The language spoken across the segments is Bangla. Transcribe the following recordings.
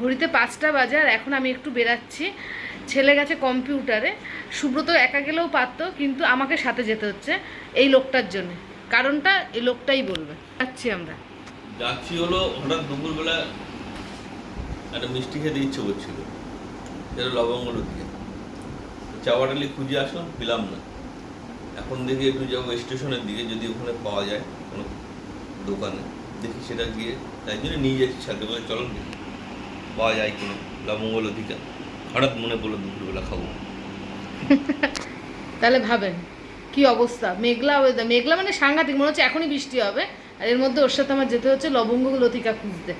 ঘড়িতে পাঁচটা বাজে আর এখন আমি একটু বেরাচ্ছি। ছেলে গেছে কম্পিউটারে। সুব্রত একা গেলেও পারতো, কিন্তু আমাকে সাথে যেতে হচ্ছে এই লোকটার জন্য। কারণটা এই লোকটাই বলবে। যাচ্ছি আমরা। যাচ্ছি হলো হঠাৎ দুপুরবেলা একটা মিষ্টি খেতে ইচ্ছে করছিল। সেটা লবঙ্গল দিয়ে। চাওয়াটালি খুঁজে আসলাম পেলাম না। এখন দেখি একটু যাব স্টেশনের দিকে, যদি ওখানে পাওয়া যায় কোনো দোকানে। দেখি সেটা গিয়ে, তাই জন্য নিয়ে যাচ্ছি সাথে করে চলো পাওয়া যায় কিনা লবঙ্গ লতিকা হঠাৎ মনে পড়ল দুপুরবেলা খাব তাহলে ভাবেন কি অবস্থা? মেঘলা ওয়েদার মেঘলা মানে সাংঘাতিক মনে হচ্ছে এখনই বৃষ্টি হবে আর এর মধ্যে ওর সাথে আমার যেতে হচ্ছে লবঙ্গ লতিকা খুঁজতে।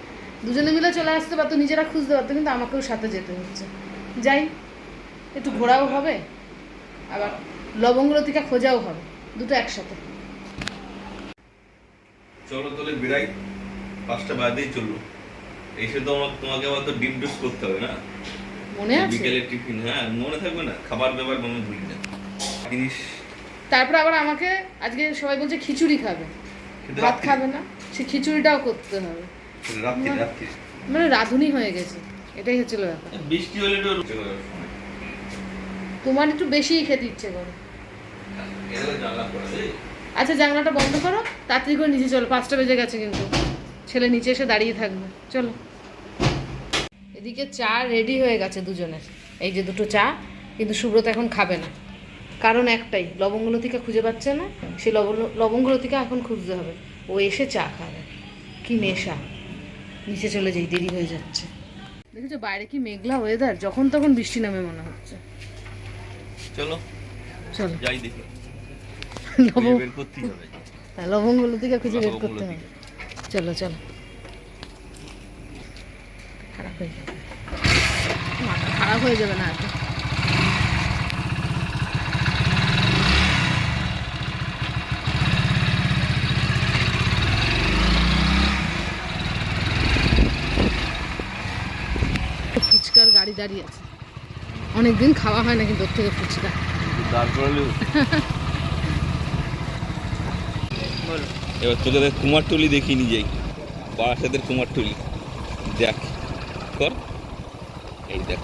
দুজনে মিলে চলে আসতে পারতো নিজেরা খুঁজতে পারতো কিন্তু আমাকেও সাথে যেতে হচ্ছে। যাই একটু ঘোরাও হবে আবার লবঙ্গ লতিকা খোঁজাও হবে দুটো একসাথে। চলো তাহলে বেরাই পাঁচটা বাজেই চলল। এসে তো তোমাকে আবার তো ডিম করতে হবে না? মনে আছে। বিকেলে টিফিন হ্যাঁ মনে থাকবে না। খাবার ব্যাপার মনে ভুলি না জিনিস তারপর আবার আমাকে আজকে সবাই বলছে খিচুড়ি খাবে। ভাত খাবে না সে খিচুড়িটাও করতে হবে। রাত্রি রাত্রি। মানে রাঁধুনি হয়ে গেছে। এটাই হচ্ছিল ব্যাপার। বৃষ্টি হলে তো তোমার একটু বেশিই খেতে ইচ্ছে করে। আচ্ছা জানলাটা বন্ধ করো তাড়াতাড়ি করে নিচে চলো পাঁচটা বেজে গেছে কিন্তু। ছেলে নিচে এসে দাঁড়িয়ে থাকবে। চলো। এদিকে চা রেডি হয়ে গেছে দুজনের। এই যে দুটো চা কিন্তু সুব্রত এখন খাবে না। কারণ একটাই লবঙ্গলতিকা খুঁজে পাচ্ছে না সেই লবণ লবঙ্গলতিকা এখন খুঁজতে হবে। ও এসে চা খাবে। কি নেশা। নিচে চলে যাই দেরি হয়ে যাচ্ছে। দেখেছ বাইরে কি মেঘলা ওয়েদার যখন তখন বৃষ্টি নামে মনে হচ্ছে। চলো। চলো। যাই দেখি। লবঙ্গ হ্যাঁ লবঙ্গলতিকা খুঁজে বের করতে হবে। চলো চলো। খারাপ হয়ে যাবে। মাথা খারাপ হয়ে যাবে না এত ফুচকার গাড়ি দাঁড়িয়ে আছে। অনেকদিন খাওয়া হয় না কিন্তু ওর থেকে ফুচকা দাঁড় করালেও এবার তোকে দেখ কুমারটুলি নিয়ে যাই। বারাসাতের কুমারটুলি দেখ কর। এই দেখ।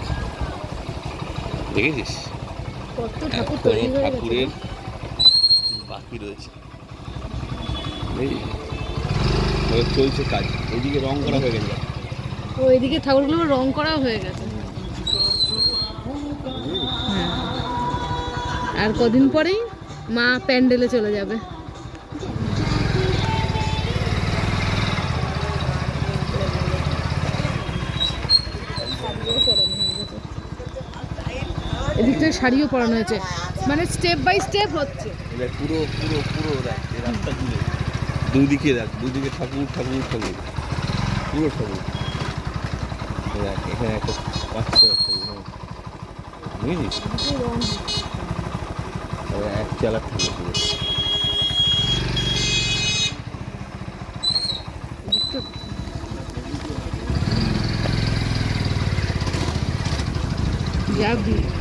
দেখেছিস? ঠাকুরের বাকি রয়েছে। এবার চলছে কাজ। এইদিকে রং করা হয়ে গেছে। ও এদিকে ঠাকুরগুলো রং করাও হয়ে গেছে। হ্যাঁ। আর কদিন পরেই মা প্যান্ডেলে চলে যাবে। এদিকটায় শাড়িও পরানো হয়েছে। মানে স্টেপ বাই স্টেপ হচ্ছে। পুরো পুরো পুরো রাস্তা জুড়ে দুদিকে দেখ দুদিকে ঠাকুর ঠাকুর ঠাকুর। পুরো ঠাকুর। দেখ এখানে একটা পাঁচ ছটা ঠাকুর হ্যাঁ। বুঝেছিস এক চালার ঠাকুর পুরো ঠাকুর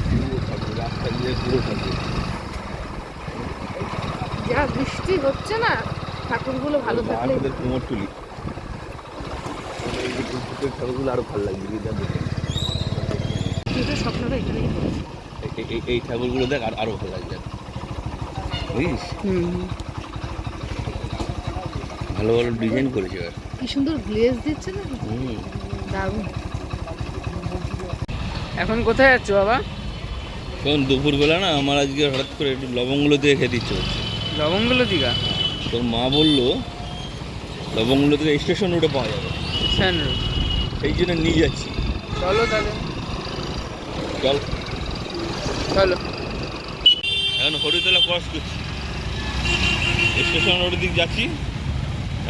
জুড়ে পুরো ঠাকুর যা বৃষ্টি হচ্ছে না ঠাকুরগুলো ভালো থাকলে আমাদের কোমর তুলি এই যে ঠাকুরের ঠাকুরগুলো আরও ভালো লাগবে এটা দেখে। কিন্তু স্বপ্নটা এখানেই এই- এই- ঠাকুরগুলো দেখ আর আরও ভালো লাগবে বুঝিস? হুম। ভালো ভালো ডিজাইন করেছে এবার। কি সুন্দর গ্লেজ দিচ্ছে না? দারুণ। এখন কোথায় যাচ্ছ বাবা? শোন দুপুরবেলা না আমার আজকে হঠাৎ করে একটু লবঙ্গগুলো দিয়ে খেতে ইচ্ছে হচ্ছে লবঙ্গলো দিঘা তোর মা বলল লবঙ্গগুলো থেকে স্টেশন রোডে পাওয়া যাবে। স্যান রোড সেই জন্য নিয়ে যাচ্ছি। চলো তাহলে। চল। চলো। এখন হরিতলা ক্রস করছি। স্টেশন রোডের দিক যাচ্ছি।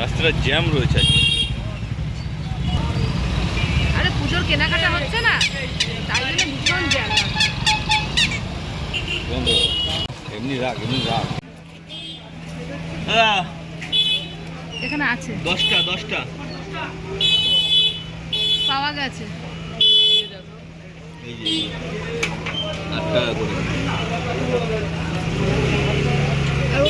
রাস্তাটা জ্যাম রয়েছে আজকে। আরে পুজোর কেনাকাটা হচ্ছে না? তাই জন্য ভীষণ জ্যাম এমনি রাখ এমনি রাখ এখানে আছে। দশটা দশটা। পাওয়া গেছে। আট টাকা করে। আর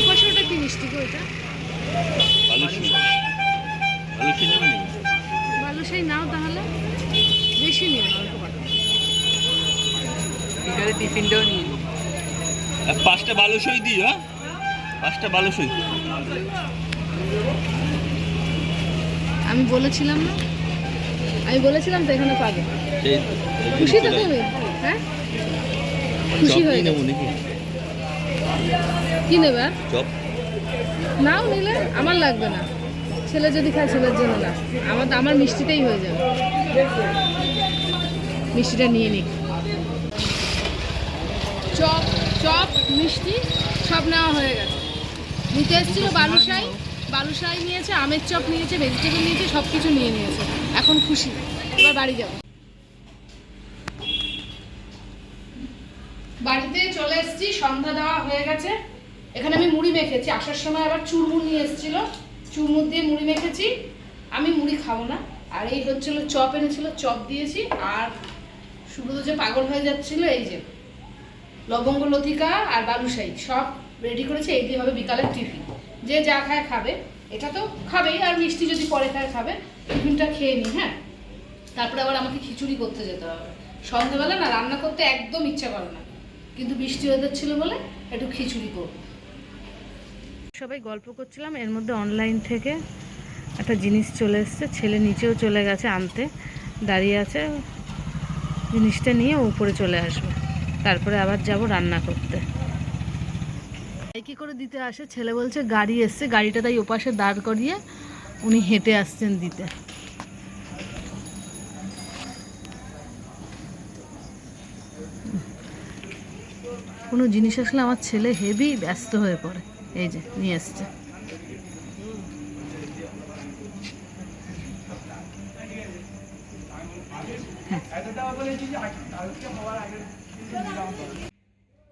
পাঁচটা বালুসই দিও হ্যাঁ? পাঁচটা বালুসই আমি বলেছিলাম না? আমি বলেছিলাম তো এখানে পাবে। খুশি তো তুমি? হ্যাঁ? খুশি হয়ে নেব নাকি? কি নেবে? চপ নাও নিলে আমার লাগবে না। ছেলে যদি খায় ছেলের জন্য না। আমার তো আমার মিষ্টিটাই হয়ে যাবে। মিষ্টিটা নিয়ে নিক চপ চপ, মিষ্টি, সব নেওয়া হয়ে গেছে। নিতে এসেছিল বালুশাই বালুশাই নিয়েছে, আমের চপ নিয়েছে ভেজিটেবল নিয়েছে সব কিছু নিয়ে নিয়েছে। এখন খুশি। এবার বাড়ি যাব। বাড়িতে চলে এসেছি, সন্ধ্যা দেওয়া হয়ে গেছে। এখানে আমি মুড়ি মেখেছি। আসার সময় আবার চুরমুর নিয়ে এসেছিল। চুরমুর দিয়ে মুড়ি মেখেছি। আমি মুড়ি খাব না। আর এই হচ্ছিল, চপ এনেছিল, চপ দিয়েছি। আর সুব্রত যে পাগল হয়ে যাচ্ছিল, এই যে। লবঙ্গ লতিকা আর বালুশাহী, সব রেডি করেছে, এই দিয়ে হবে বিকালের টিফিন যে যা খায় খাবে, এটা তো খাবেই, আর মিষ্টি যদি পরে খায় খাবে, টিফিনটা খেয়ে নিই হ্যাঁ? তারপরে আবার আমাকে খিচুড়ি করতে যেতে হবে। সন্ধ্যাবেলা না, রান্না করতে একদম ইচ্ছা করে না। কিন্তু বৃষ্টি ওয়েদার ছিল বলে একটু খিচুড়ি করব। সবাই গল্প করছিলাম, এর মধ্যে অনলাইন থেকে একটা জিনিস চলে এসছে, ছেলে নিচেও চলে গেছে আনতে। দাঁড়িয়ে আছে, জিনিসটা নিয়ে উপরে চলে আসবে। তারপরে আবার যাব রান্না করতে। কি করে দিতে আসে? ছেলে বলছে, গাড়ি এসছে। গাড়িটা তাই ওপাশে দাঁড় করিয়ে উনি হেঁটে আসছেন দিতে। কোনো জিনিস আসলে আমার ছেলে হেভি ব্যস্ত হয়ে পড়ে। এই যে, নিয়ে এসছে।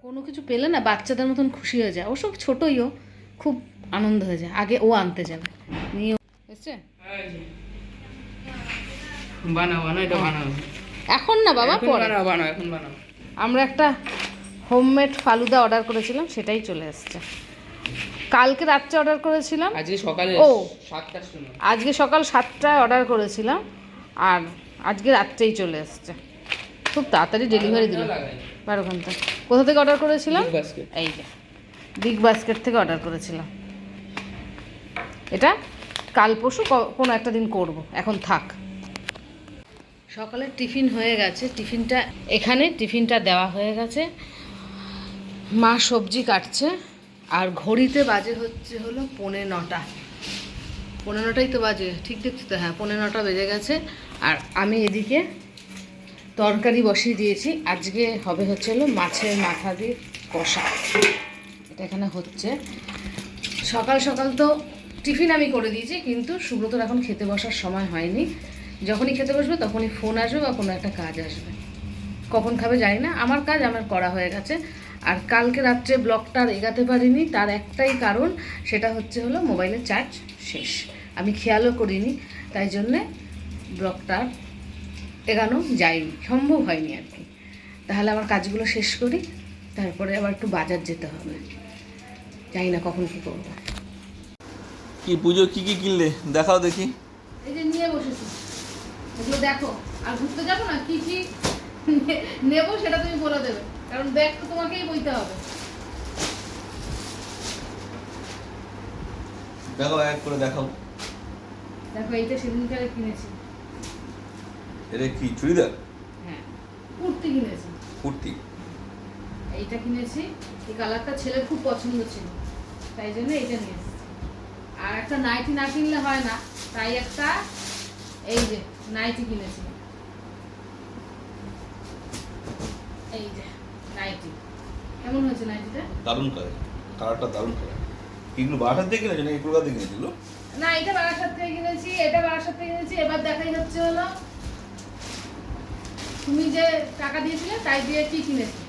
কোনো কিছু পেলে না বাচ্চাদের মতন খুশি হয়ে যায়। ওসব ছোটইও খুব আনন্দ হয়ে যায়। আগে ও আনতে যাবে। নিয়ে এসছে? বানাও বানাও এটা বানাও। এখন না বাবা? পরে। বানাও বানাও এখন বানাও। আমরা একটা হোমমেড ফালুদা অর্ডার করেছিলাম সেটাই চলে এসছে। কালকে রাত্রে অর্ডার করেছিলাম। আজকে সকালে ও। সাতটার সময়। আজকে সকাল সাতটায় অর্ডার করেছিলাম আর আজকে রাত্রেই চলে এসছে। খুব তাড়াতাড়ি ডেলিভারি দিল। বারো ঘণ্টা। কোথা থেকে অর্ডার করেছিলাম? এই যে। বিগ বাস্কেট থেকে অর্ডার করেছিলাম। এটা কাল পরশু কোনো একটা দিন করব। এখন থাক। সকালে টিফিন হয়ে গেছে। টিফিনটা এখানে টিফিনটা দেওয়া হয়ে গেছে। মা সবজি কাটছে। আর ঘড়িতে বাজে হচ্ছে হলো পৌনে নটা। পৌনে নটাই তো বাজে। ঠিক দেখছি তো? হ্যাঁ পৌনে নটা বেজে গেছে। আর আমি এদিকে তরকারি বসিয়ে দিয়েছি। আজকে হবে হচ্ছে হলো মাছের মাথা দিয়ে কষা। এটা এখানে হচ্ছে। সকাল সকাল তো টিফিন আমি করে দিয়েছি, কিন্তু সুব্রতর এখন খেতে বসার সময় হয়নি। যখনই খেতে বসবে তখনই ফোন আসবে বা কোনো একটা কাজ আসবে। কখন খাবে জানি না। আমার কাজ আমার করা হয়ে গেছে। আর কালকে রাত্রে ব্লগটা আর এগাতে পারিনি। তার একটাই কারণ, সেটা হচ্ছে হলো মোবাইলের চার্জ শেষ। আমি খেয়ালও করিনি, তাই জন্যে ব্লগটা এগানো যায়নি সম্ভব হয়নি আর কি। তাহলে আমার কাজগুলো শেষ করি তারপরে আবার একটু বাজার যেতে হবে। জানি না কখন কী করব। কি পুজো কি কি কিনলে? দেখাও দেখি। এই যে নিয়ে বসেছি। এগুলো দেখো আর ঘুরতে যাব না কি কি নেব সেটা তুমি বলে দেবে। কারণ ব্যাগ তো তোমাকেই বইতে হবে। দেখো এক করে দেখাও। দেখো এইটা সেদিনকারে কিনেছি। এটা কি চুড়িদার? হ্যাঁ। কুর্তি কিনেছি। কুর্তি? এইটা কিনেছি। এই কালারটা ছেলের খুব পছন্দ ছিল। তাই জন্য এইটা নিয়ে এসেছি। আর একটা নাইটি না কিনলে হয় না। তাই একটা এই যে নাইটি কিনেছি। এই যে নাইটি। কেমন হয়েছে নাইটিটা? দারুণ কালার। কালারটা দারুণ কালার। এগুলো বাসার থেকে কিনেছো না এই কলকাতা থেকে কিনেছিল না এটা বারাসাত থেকে কিনেছি এটা বারাসাত থেকে কিনেছি। এবার দেখাই হচ্ছে হলো তুমি যে টাকা দিয়েছিলে তাই দিয়ে কি কিনেছি?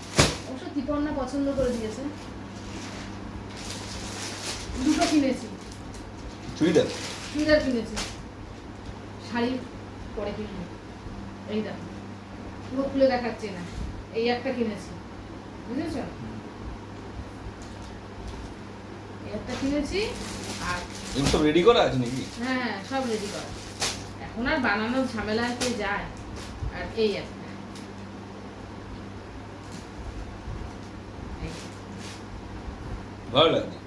অবশ্য তিপন্না পছন্দ করে দিয়েছে। দুটো কিনেছি। চুড়িদার? চুড়িদার কিনেছি। শাড়ি পরে কিনবো। এই দেখো পুরো খুলে দেখাচ্ছি না। এই একটা কিনেছি। বুঝেছ? এই একটা কিনেছি আর সব রেডি করা আছে নাকি? হ্যাঁ হ্যাঁ সব রেডি করা। এখন আর বানানোর ঝামেলা কে যায়? আর এই একটা ভালো লাগছে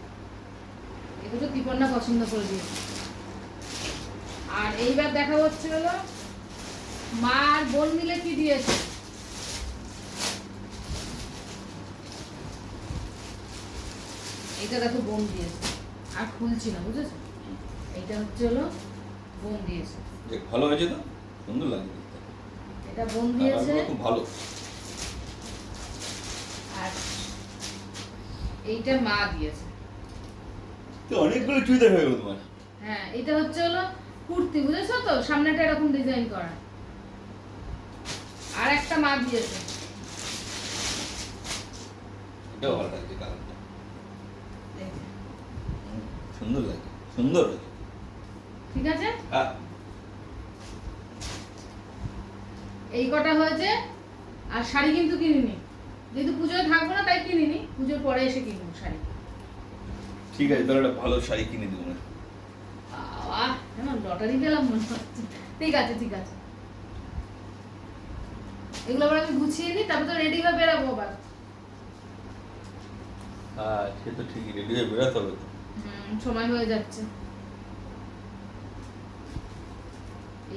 এগুলো তিপন্না পছন্দ করে দিয়েছে। আর এইবার দেখা হচ্ছে হলো মা আর বোন মিলে কি দিয়েছে? এটা দেখো বোন দিয়েছে। আর খুলছি না বুঝেছ? এইটা হচ্ছে হলো বোন দিয়েছে। ভালো হয়েছে তো? সুন্দর লাগছে এটা বোন দিয়েছে। খুব ভালো আর এইটা মা দিয়েছে। তো অনেকগুলো চুড়িদার হয়ে গেল তোমার। হ্যাঁ এটা হচ্ছে হলো কুর্তি বুঝেছ তো? সামনেটা এরকম ডিজাইন করা। আর একটা মা দিয়েছে। এটাও ভালো লাগছে কালারটা। সুন্দর লাগছে সুন্দর হয়েছে। ঠিক আছে? হ্যাঁ। এই কটা হয়েছে আর শাড়ি কিন্তু কিনিনি। যেহেতু পুজোয় থাকব না তাই কিনিনি পুজোর পরে এসে কিনবো শাড়ি। ঠিক আছে তাহলে একটা ভালো শাড়ি কিনে দেবো না। বাবা লটারি পেলাম মনে হচ্ছে। ঠিক আছে ঠিক আছে। এগুলো আবার আমি গুছিয়ে নিই তারপর তো রেডি হয়ে বেরাবো আবার। হ্যাঁ সে তো ঠিকই রেডি হয়ে বেরোতে হবে সময় হয়ে যাচ্ছে।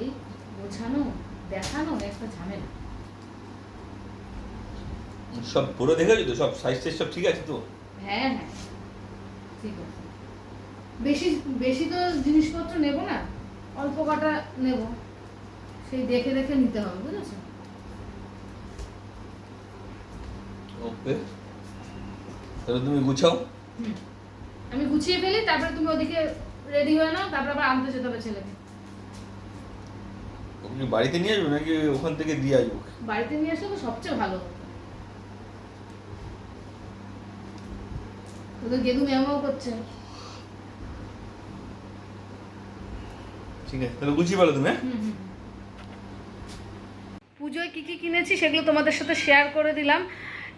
এই বোঝানো দেখানো একটা ঝামেলা। সব পুরো দেখেছ তো? সব সাইজ টাইজ সব ঠিক আছে তো? হ্যাঁ হ্যাঁ। ঠিক আছে। বেশি বেশি তো জিনিসপত্র নেব না। অল্প কটা নেব। সেই দেখে দেখে নিতে হবে বুঝেছ? ওকে। তাহলে তুমি গুছাও। আমি গুছিয়ে ফেলি তারপরে তুমি ওদিকে রেডি হয়ে নাও তারপর আবার আনতে যেতে হবে ছেলেকে। ওকে বাড়িতে নিয়ে আসব নাকি ওখান থেকে দিয়ে আসব? বাড়িতে নিয়ে আসলে সবচেয়ে ভালো। হতো তো গেদু ম্যামাও করছে। ঠিক আছে তাহলে গুছিয়ে পারো তুমি হ্যাঁ। পুজোয় কী কী কিনেছি সেগুলো তোমাদের সাথে শেয়ার করে দিলাম।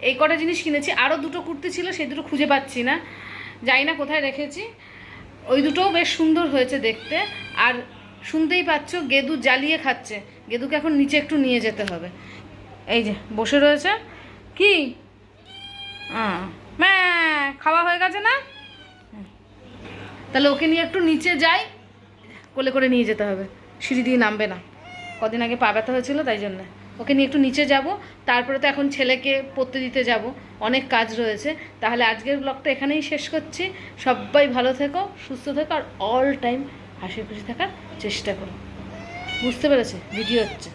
এই কটা জিনিস কিনেছি আরও দুটো কুর্তি ছিল সেই দুটো খুঁজে পাচ্ছি না। জানি না কোথায় রেখেছি। ওই দুটোও বেশ সুন্দর হয়েছে দেখতে। আর শুনতেই পাচ্ছ গেদু জ্বালিয়ে খাচ্ছে। গেদুকে এখন নিচে একটু নিয়ে যেতে হবে। এই যে বসে রয়েছে। কি? আহ, ম্যা, খাওয়া হয়ে গেছে না? তাহলে ওকে নিয়ে একটু নিচে যাই কোলে করে নিয়ে যেতে হবে। সিঁড়ি দিয়ে নামবে না। কদিন আগে পা ব্যথা হয়েছিল তাই জন্য। ওকে নিয়ে একটু নিচে যাব তারপরে তো এখন ছেলেকে পড়তে দিতে যাব। অনেক কাজ রয়েছে। তাহলে আজকের ব্লগটা এখানেই শেষ করছি। সবাই ভালো থেকো সুস্থ থেকো আর অল টাইম হাসি খুশি থাকার চেষ্টা করো। বুঝতে পেরেছে? ভিডিও হচ্ছে।